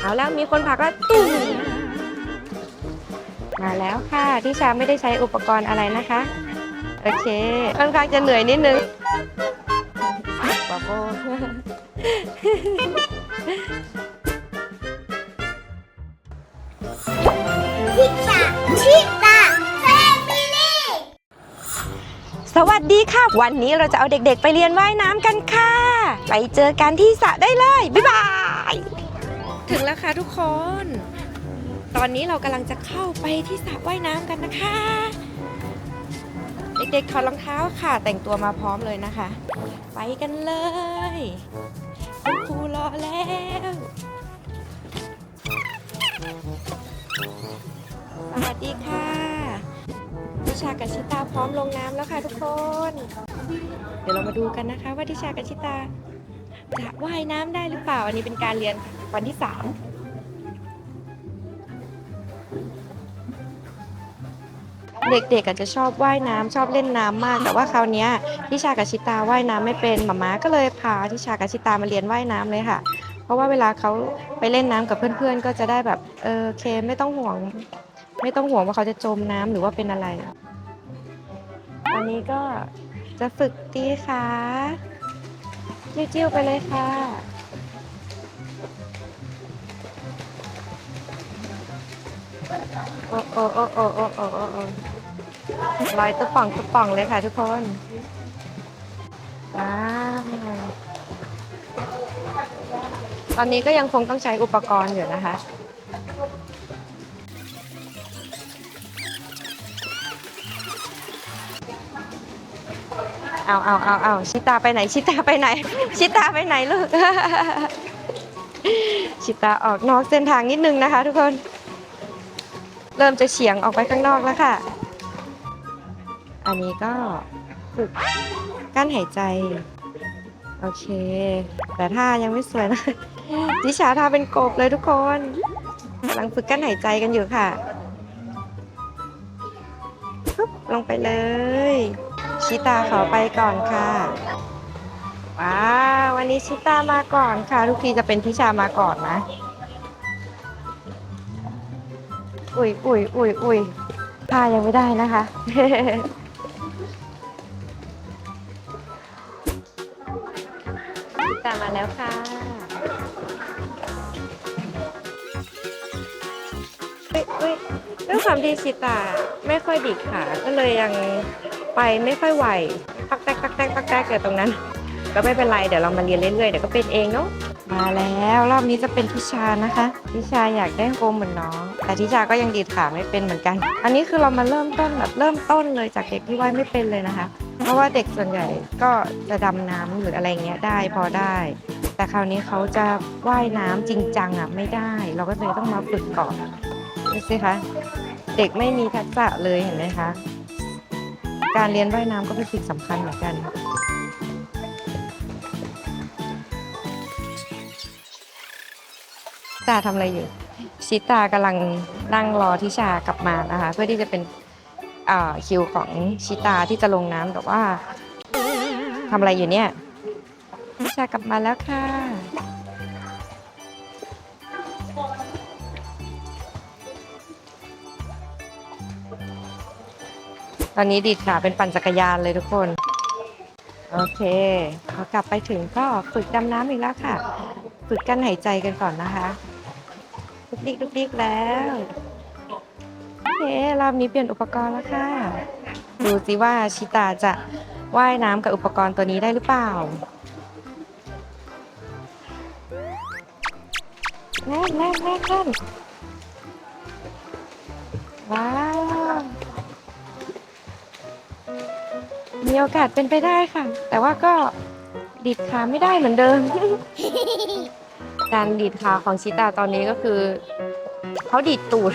เอาแล้วมีคนผลักแล้วตุ้มมาแล้วค่ะที่ชาไม่ได้ใช้อุปกรณ์อะไรนะคะ โอเคค่อนข้างจะเหนื่อยนิดนึงบาโบพิชาชิตาแฟมิลี่ สวัสดีค่ะ วันนี้เราจะเอาเด็กๆไปเรียนว่ายน้ำกันค่ะ ไปเจอกันที่สระได้เลย บ๊ายบาย ถึงแล้วค่ะทุกคน ตอนนี้เรากำลังจะเข้าไปที่สระว่ายน้ำกันนะคะ เด็กๆถอดรองเท้าค่ะ แต่งตัวมาพร้อมเลยนะคะ ไปกันเลยคุณครูรอแล้วสวัสดีค่ะทิชากับชิตาพร้อมลงน้ำแล้วค่ะทุกคน เดี๋ยวเรามาดูกันนะคะ ว่าทิชากับชิตาจะว่ายน้ำได้หรือเปล่า อันนี้เป็นการเรียน วันที่สามเด็กๆอาจจะชอบว่ายน้ำชอบเล่นน้ำมาก แต่ว่าคราวนี้ทิชากับชิตาว่ายน้ำไม่เป็นหมาม้าก็เลยพาทิชากับชิตามาเรียนว่ายน้ำเลยค่ะ เพราะว่าเวลาเขาไปเล่นน้ำกับเพื่อนๆ ก็จะได้แบบเออเคไม่ต้องห่วง ไม่ต้องห่วงว่าเขาจะจมน้ำหรือว่าเป็นอะไรอันนี้ก็จะฝึกตีขาจิ้วๆไปเลยค่ะ โอ้โอ้โอ้โอ้โอ้โอ้โอ้ลอยตะป่องตะป่องเลยค่ะทุกคนว้าวตอนนี้ก็ยังคงต้องใช้อุปกรณ์อยู่นะคะเอาเอาเอาเอาชิตาไปไหน ชิตาไปไหน ชิตาไปไหนลูก ชิตาออกนอกเส้นทางนิดนึงนะคะทุกคน เริ่มจะเฉียงออกไปข้างนอกแล้วค่ะ อันนี้ก็ฝึกกั้นหายใจ โอเค แต่ท่ายังไม่สวยนะดิชาท่าเป็นกบเลยทุกคนกำลังฝึกกั้นหายใจกันอยู่ค่ะปึ๊บลงไปเลย ชิตาขอไปก่อนค่ะว้าววันนี้ชิตามาก่อนค่ะ ทุกทีจะเป็นพิชามาก่อนนะ อุ้ยอุ้ยอุ้ยอุ้ยพายังไม่ได้นะคะชิตามาแล้วค่ะอุ้ยอุ้ยด้วยความที่ชิตาไม่ค่อยดิกขาก็เลยยังไปไม่ค่อยไหวปักแตกปักแตกปักแตกเกิดตรงนั้น ก็ไม่เป็นไร เดี๋ยวเรามาเรียนเรื่อยๆ เดี๋ยวก็เป็นเองเนาะ มาแล้วรอบนี้จะเป็นทิชานะคะทิชาอยากได้โฮมเหมือนน้อง แต่ทิชาก็ยังดีดขาไม่เป็นเหมือนกัน อันนี้คือเรามาเริ่มต้นแบบเริ่มต้นเลยจากเด็กที่ว่ายไม่เป็นเลยนะคะ เพราะว่าเด็กส่วนใหญ่ก็จะดำน้ำหรืออะไรเงี้ยได้พอได้ แต่คราวนี้เขาจะว่ายน้ำจริงจังอะไม่ได้ เราก็เลยต้องมาฝึกก่อนดูสิคะเด็กไม่มีทักษะเลยเห็นไหมคะการเรียนว่ายน้ำก็เป็นสิ่งสำคัญเหมือนกัน ตาทำอะไรอยู่ ชิตากำลังนั่งรอทิชากลับมานะคะ เพื่อที่จะเป็นคิวของชิตาที่จะลงน้ำแต่ว่าทำอะไรอยู่เนี่ยทิชากลับมาแล้วค่ะ ตอนนี้ดีดขาเป็นปั่นจักรยานเลยทุกคนโอเคพอกลับไปถึงก็ฝึกดำน้ำอีกแล้วค่ะ ฝึกกั้นหายใจกันก่อนนะคะ ลุกดิกลุกดิกแล้วโอเครอบนี้เปลี่ยนอุปกรณ์แล้วค่ะ ดูสิว่าชิตาจะว่ายน้ำกับอุปกรณ์ตัวนี้ได้หรือเปล่าแน่นแน่นแน่นแน่นว้าวมีโอกาสเป็นไปได้ค่ะ แต่ว่าก็ดีดขาไม่ได้เหมือนเดิม การดีดขาของชิตาตอนนี้ก็คือเขาดีดตูด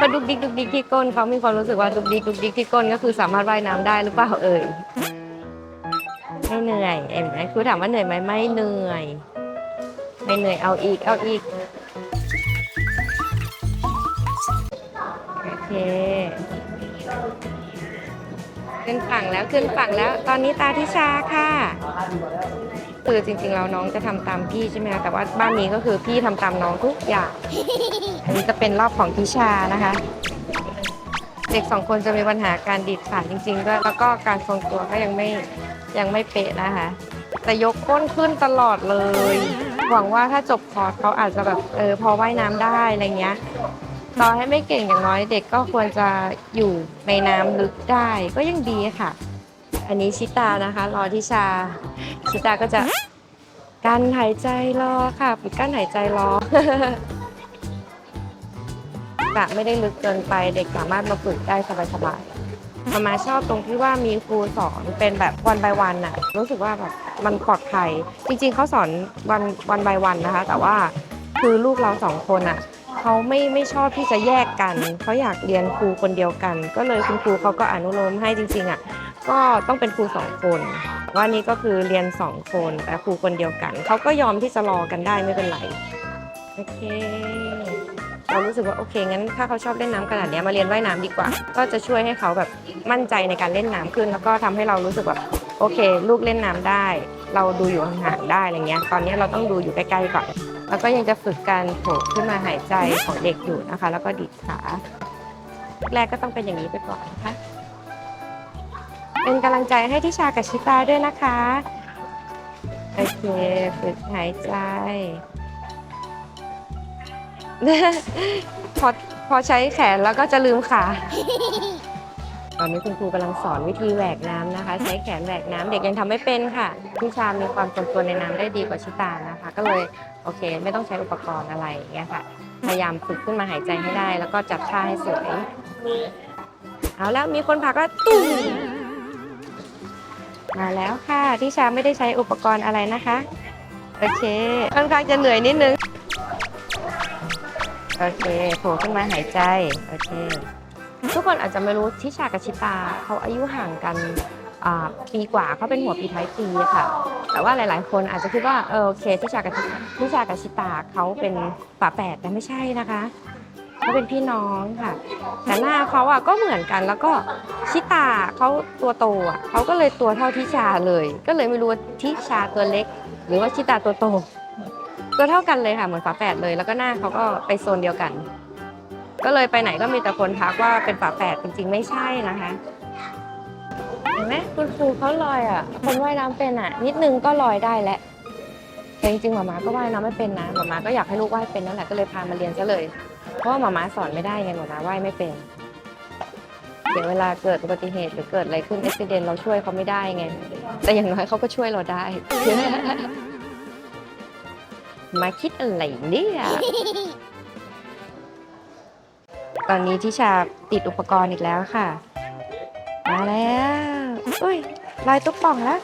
ก็ดุกดิกดุกดิกที่ก้นเขามีความรู้สึกว่าดุกดิกดุกดิกที่ก้นก็คือสามารถว่ายน้ำได้หรือเปล่าเอ่ยไม่เหนื่อยเอ็มไหมครูถามว่าเหนื่อยไหมไม่เหนื่อย ไม่เหนื่อยเอาอีกเอาอีกโอเคขึ้นฝั่งแล้วขึ้นฝั่งแล้ว ตอนนี้ตาทิชาค่ะ คือจริงๆแล้วน้องจะทำตามพี่ใช่ไหมคะแต่ว่าบ้านนี้ก็คือพี่ทำตามน้องทุกอย่างอันนี้จะเป็นรอบของทิชานะคะ เด็กสองคนจะมีปัญหาการดีดขาจริงๆด้วยแล้วก็การทรงตัวก็ยังไม่ยังไม่เป๊ะนะคะแต่ยกก้นขึ้นตลอดเลย หวังว่าถ้าจบคอร์สเขาอาจจะแบบเออพอว่ายน้ำได้อะไรเงี้ยต่อให้ไม่เก่งอย่างน้อยเด็กก็ควรจะอยู่ในน้ำลึกได้ก็ยังดีค่ะ อันนี้ชิตานะคะ รอทิชา ชิตาก็จะกั้นหายใจรอค่ะฝึกกั้นหายใจรอกะไม่ได้ลึกเกินไปเด็กสามารถมาฝึกได้สบายๆมามาชอบตรงที่ว่ามีครูสอนเป็นแบบวัน by วันน่ะ รู้สึกว่าแบบมันปลอดภัยจริง ๆเขาสอนวันวัน by วันนะคะ แต่ว่าคือลูกเราสองคนอะเขาไม่ไม่ชอบที่จะแยกกันเขาอยากเรียนครูคนเดียวกัน ก็เลยคุณครูเขาก็อนุโลมให้จริงๆอะ ก็ต้องเป็นครูสองคนว่านี่ก็คือเรียนสองคนแต่ครูคนเดียวกัน เขาก็ยอมที่จะรอกันได้ไม่เป็นไร โอเค เรารู้สึกว่าโอเคงั้นถ้าเขาชอบเล่นน้ำขนาดนี้มาเรียนว่ายน้ำดีกว่า ก็จะช่วยให้เขาแบบมั่นใจในการเล่นน้ำขึ้น แล้วก็ทำให้เรารู้สึกแบบโอเค ลูกเล่นน้ำได้ เราดูอยู่ห่างๆได้อะไรเงี้ย ตอนนี้เราต้องดูอยู่ใกล้ๆก่อน แล้วก็ยังจะฝึกการโผล่ขึ้นมาหายใจของเด็กอยู่นะคะ แล้วก็ดีดขา แรกก็ต้องเป็นอย่างนี้ไปก่อนนะคะ เป็นกำลังใจให้ทิชากับชิตาด้วยนะคะ โอเคฝึกหายใจ พอพอใช้แขนแล้วก็จะลืมขาตอนนี้คุณครูกำลังสอนวิธีแหวกน้ำนะคะ ใช้แขนแหวกน้ำเด็กยังทำไม่เป็นค่ะทิชามีความทรงตัวในน้ำได้ดีกว่าชิตานะคะ ก็เลยโอเค ไม่ต้องใช้อุปกรณ์อะไรอย่างเงี้ยค่ะพยายามฝึกขึ้นมาหายใจให้ได้ แล้วก็จับท่าให้สวยเอาแล้วมีคนผลักก็ตุ้ม มาแล้วค่ะทิชาไม่ได้ใช้อุปกรณ์อะไรนะคะ โอเคค่อนข้างจะเหนื่อยนิดนึง โอเคโผล่ขึ้นมาหายใจ โอเค ทุกคนอาจจะไม่รู้ทิชากับชิตาเขาอายุห่างกันปีกว่าเขาเป็นหัวปีท้ายปีค่ะ แต่ว่าหลาย ๆ คนอาจจะคิดว่าเออโอเคทิชากับทิชากับชิตาเขาเป็นฝาแฝดแต่ไม่ใช่นะคะ เขาเป็นพี่น้องค่ะ แต่หน้าเขาอะก็เหมือนกันแล้วก็ชิตาเขาตัวโตอะเขาก็เลยตัวเท่าทิชาเลย ก็เลยไม่รู้ว่าทิชาตัวเล็ก หรือว่าชิตาตัวโต ตัวเท่ากันเลยค่ะเหมือนฝาแฝดเลย แล้วก็หน้าเขาก็ไปโซนเดียวกัน ก็เลยไปไหนก็มีแต่คนทักว่าเป็นฝาแฝดจริงๆ ไม่ใช่นะคะเห็นไหมคุณครูเขาลอยอะคนว่ายน้ำเป็นอะ นิดนึงก็ลอยได้แล้วแต่จริงๆหมาม้าก็ว่ายน้ำไม่เป็นนะหมาม้าก็อยากให้ลูกว่ายเป็นนั่นแหละก็เลยพามาเรียนซะเลย เพราะว่าหมาม้าสอนไม่ได้ไงหมาม้าว่ายไม่เป็น เดี๋ยวเวลาเกิดอุบัติเหตุหรือเกิดอะไรขึ้นอุบิเหตุเราช่วยเขาไม่ได้ไง แต่อย่างน้อยเขาก็ช่วยเราได้ มาคิดอะไรเนี่ยตอนนี้ทิชาติดอุปกรณ์อีกแล้วค่ะ มาแล้ว อุ้ยลอยตุ๊กป่องแล้ว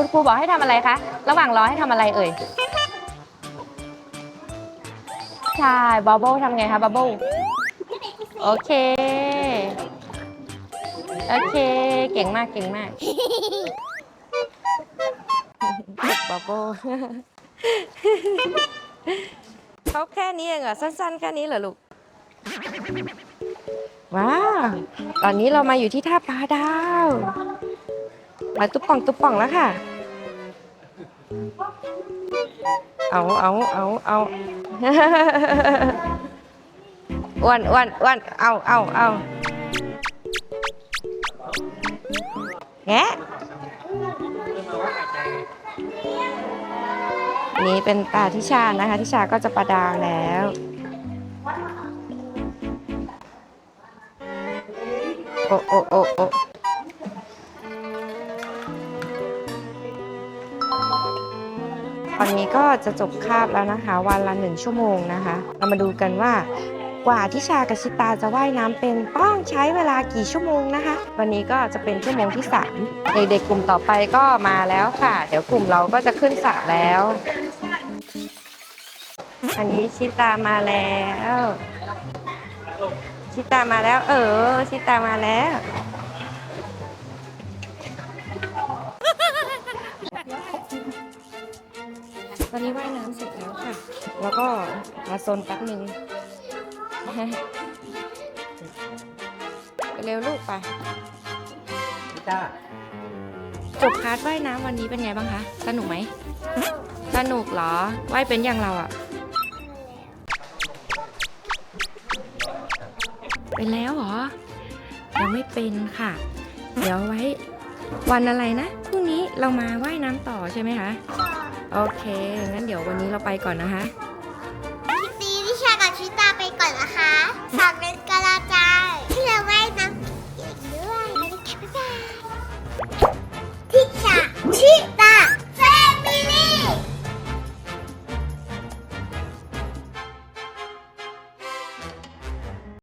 คุณครูบอกให้ทำอะไรคะ ระหว่างรอให้ทำอะไรเอ่ย ใช่บับเบิ้ลทำไงคะบับเบิ้ลโอเค โอเค เก่งมาก เก่งมากบับเบิ้ลเขาแค่นี้เองเหรอ สั้น ๆ แค่นี้เหรอลูก ว้าว ตอนนี้เรามาอยู่ที่ท่าปลาดาว มาตุ๊บป่องตุ๊บป่องแล้วค่ะ เอาเอาเอาเอาอ้วนอ้วนอ้วนเอาเอาเอาแงะนี่เป็นตาทิชานะคะทิชาก็จะประดาวแล้วโอโอโอโอ ตอนนี้ก็จะจบคาบแล้วนะคะ วันละหนึ่งชั่วโมงนะคะ เรามาดูกันว่ากว่าทิชากับชิตาจะว่ายน้ำเป็นต้องใช้เวลากี่ชั่วโมงนะคะ วันนี้ก็จะเป็นชั่วโมงที่สามเด็กๆกลุ่มต่อไปก็มาแล้วค่ะ เดี๋ยวกลุ่มเราก็จะขึ้นสระแล้ว อันนี้ชิตามาแล้ว ชิตามาแล้ว เออ ชิตามาแล้ว แล้วก็มาโซนแป๊บหนึ่งเร็วลูกไปจ้าจบคลาสว่ายน้ำวันนี้เป็นไงบ้างคะ สนุกไหม สนุกเหรอ ว่ายเป็นอย่างเราอะเป็นแล้วเหรอ ยังไม่เป็นค่ะ เดี๋ยวไว้วันอะไรนะ พรุ่งนี้เรามาว่ายน้ำต่อใช่ไหมคะ โอเค งั้นเดี๋ยววันนี้เราไปก่อนนะคะคลิป นี้นิชากับชิตาไปก่อนนะคะฝากเป็นกำลัง